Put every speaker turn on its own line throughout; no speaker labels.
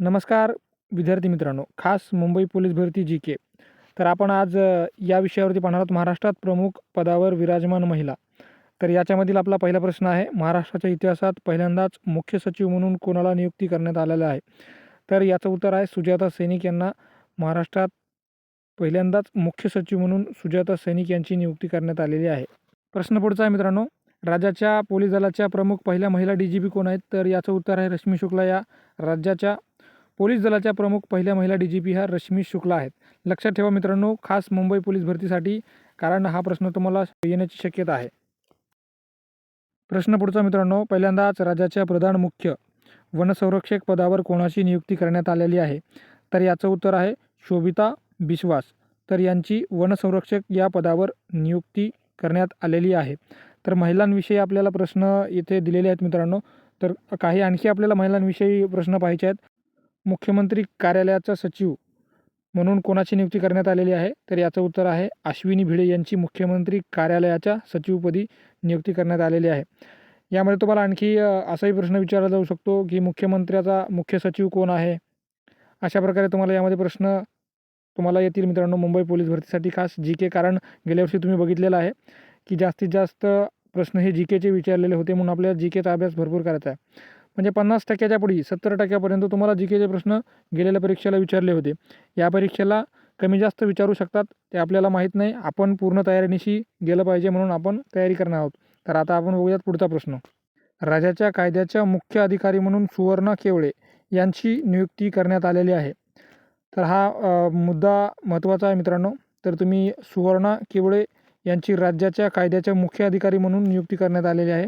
नमस्कार विद्यार्थी मित्रांनो. खास मुंबई पोलीस भरती जी के. तर आपण आज या विषयावरती पाहणार आहोत. महाराष्ट्रात प्रमुख पदावर विराजमान महिला. तर याच्यामधील आपला पहिला प्रश्न आहे महाराष्ट्राच्या इतिहासात पहिल्यांदाच मुख्य सचिव म्हणून कोणाला नियुक्ती करण्यात आलेलं आहे? तर याचं उत्तर आहे सुजाता सैनिक यांना महाराष्ट्रात पहिल्यांदाच मुख्य सचिव म्हणून सुजाता सैनिक यांची नियुक्ती करण्यात आलेली आहे. प्रश्न पुढचा आहे मित्रांनो. राज्याच्या पोलीस दलाच्या प्रमुख पहिल्या महिला डी जी पी कोण आहेत? तर याचं उत्तर आहे रश्मी शुक्ला. या राज्याच्या पोलीस दलाच्या प्रमुख पहिल्या महिला डी जी पी ह्या रश्मी शुक्ला आहेत. लक्षात ठेवा मित्रांनो खास मुंबई पोलीस भरतीसाठी कारण हा प्रश्न तुम्हाला येण्याची शक्यता आहे. प्रश्न पुढचा मित्रांनो पहिल्यांदाच राज्याच्या प्रधान मुख्य वनसंरक्षक पदावर कोणाची नियुक्ती करण्यात आलेली आहे? तर याचं उत्तर आहे शोभिता बिश्वास. तर यांची वनसंरक्षक या पदावर नियुक्ती करण्यात आलेली आहे. तर महिलांविषयी आपल्याला प्रश्न इथे दिलेले आहेत मित्रांनो. तर काही आणखी आपल्याला महिलांविषयी प्रश्न पाहायचे आहेत. मुख्यमंत्री कार्यालयाचा सचिव म्हणून कोणाची नियुक्ती करण्यात आलेली आहे? तर याचं उत्तर आहे अश्विनी भिडे यांची मुख्यमंत्री कार्यालयाच्या सचिवपदी नियुक्ती करण्यात आलेली आहे. यामध्ये तुम्हाला आणखी असाही प्रश्न विचारला जाऊ शकतो की मुख्यमंत्र्याचा मुख्य सचिव कोण आहे? अशा प्रकारे तुम्हाला यामध्ये प्रश्न तुम्हाला येतील मित्रांनो मुंबई पोलीस भरतीसाठी खास जी के कारण गेल्या वर्षी तुम्ही बघितलेलं आहे की जास्तीत जास्त प्रश्न हे जी केचे विचारलेले होते म्हणून आपल्याला जी केचा अभ्यास भरपूर करायचा आहे. म्हणजे पन्नास टक्क्याच्या पुढे सत्तर टक्क्यापर्यंत तुम्हाला जी केचे प्रश्न गेलेल्या परीक्षेला विचारले होते. या परीक्षेला कमी जास्त विचारू शकतात ते आपल्याला माहीत नाही. आपण पूर्ण तयारीनिशी गेलं पाहिजे म्हणून आपण तयारी करणार आहोत. तर आता आपण बघूयात पुढचा प्रश्न. राजाच्या कायद्याच्या मुख्य अधिकारी म्हणून सुवर्णा केवळे यांची नियुक्ती करण्यात आलेली आहे. तर हा मुद्दा महत्त्वाचा आहे मित्रांनो. तर तुम्ही सुवर्णा केवळे यांची राज्याच्या कायद्याच्या मुख्य अधिकारी म्हणून नियुक्ती करण्यात आलेली आहे.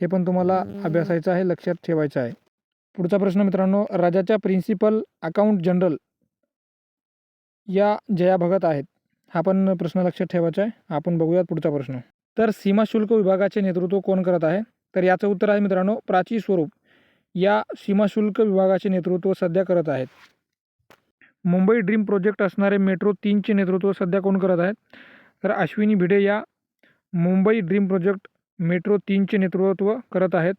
हे पण तुम्हाला अभ्यासायचं आहे लक्षात ठेवायचं आहे. पुढचा प्रश्न मित्रांनो राज्याच्या प्रिन्सिपल अकाउंट जनरल या जया भगत आहेत. हा पण प्रश्न लक्षात ठेवायचा आहे. आपण बघूयात पुढचा प्रश्न. तर सीमा शुल्क विभागाचे नेतृत्व कोण करत आहे? तर याचं उत्तर आहे मित्रांनो प्राची स्वरूप. या सीमा शुल्क विभागाचे नेतृत्व सध्या करत आहेत. मुंबई ड्रीम प्रोजेक्ट असणारे मेट्रो तीनचे नेतृत्व सध्या कोण करत आहेत? तर अश्विनी भिडे या मुंबई ड्रीम प्रोजेक्ट मेट्रो तीनचे नेतृत्व करत आहेत.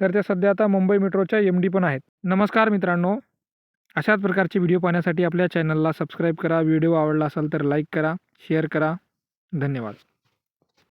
तर त्या सध्या आता मुंबई मेट्रोच्या एम डी पण आहेत. नमस्कार मित्रांनो. अशाच प्रकारचे व्हिडिओ पाहण्यासाठी आपल्या चॅनलला सबस्क्राईब करा. व्हिडिओ आवडला असेल तर लाईक करा शेअर करा. धन्यवाद.